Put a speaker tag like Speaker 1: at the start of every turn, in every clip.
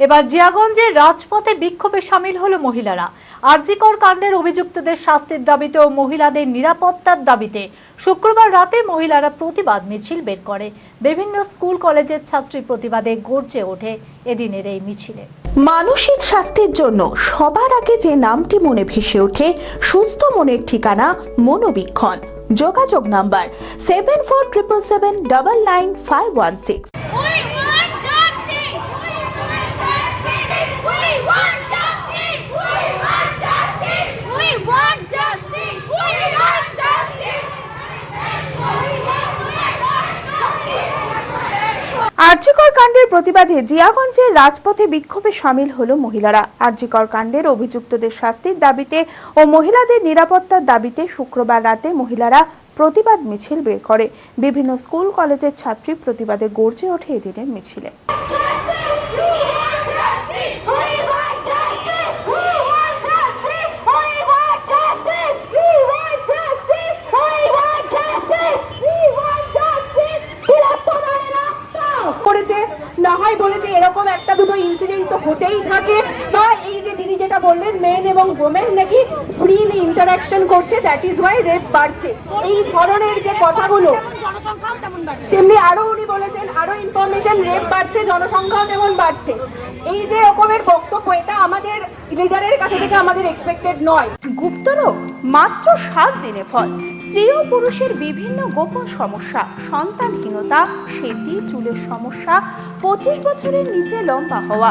Speaker 1: এবার জিয়াগঞ্জের রাজপথে বিক্ষোভে সামিল হলো মহিলারা। আরজিকর কাণ্ডের অভিযুক্তদের শাস্তির দাবিতে ও মহিলাদের নিরাপত্তার দাবিতে শুক্রবার রাতে মহিলারা প্রতিবাদ মিছিল বের করে। বিভিন্ন স্কুল, কলেজের ছাত্রী প্রতিবাদে গর্জে ওঠে এদিনের এই মিছিলে।
Speaker 2: মানসিক স্বাস্থ্যের জন্য সবার আগে যে নামটি মনে ভেসে ওঠে, সুস্থ মনের ঠিকানা মনোবীক্ষণ। যোগাযোগ number seven four triple seven double nine five one six আর্যিকর কাণ্ডের প্রতিবাদে জিয়াগঞ্জের রাজপথে বিক্ষোভে সামিল হলো মহিলারা। আর্যিকর কাণ্ডের অভিযুক্তদের শাস্তির দাবিতে ও মহিলাদের নিরাপত্তার দাবিতে শুক্রবার রাতে মহিলারা প্রতিবাদ মিছিল বের করে। বিভিন্ন স্কুল, কলেজের ছাত্রী প্রতিবাদে গর্জে ওঠে এদিনের মিছিলে।
Speaker 3: না হয় বলেছে এরকম একটা দুটো ইনসিডেন্ট তো হতেই থাকে। বা এই যে দিদি যেটা বললেন, মেন এবং ওমেন নাকি ফ্রিলি ইন্টারাকশন করছে দ্যাট ইজ ওয়াই রেপ বাড়ছে। এই ধরনের যে কথাগুলো,
Speaker 4: তেমনি
Speaker 3: আরও উনি বলেছেন, আরও ইনফরমেশন রেপ বাড়ছে, জনসংখ্যাও তেমন বাড়ছে। এই যে রকমের বক্তব্য, এটা আমাদের লিডারের কাছে থেকে আমাদের এক্সপেক্টেড নয়।
Speaker 2: গুপ্তরোগ মাত্র সাত দিনে ফল। স্ত্রী ও পুরুষের বিভিন্ন গোপন সমস্যা, সন্তানহীনতা, সেতি, চুলের সমস্যা, পঁচিশ বছরের নিচে লম্বা হওয়া,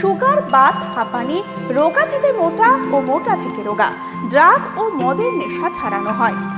Speaker 2: সুগার, বাত, হাঁপানি, রোগা থেকে মোটা ও মোটা থেকে রোগা, ড্রাগ ও মদের নেশা ছাড়ানো হয়।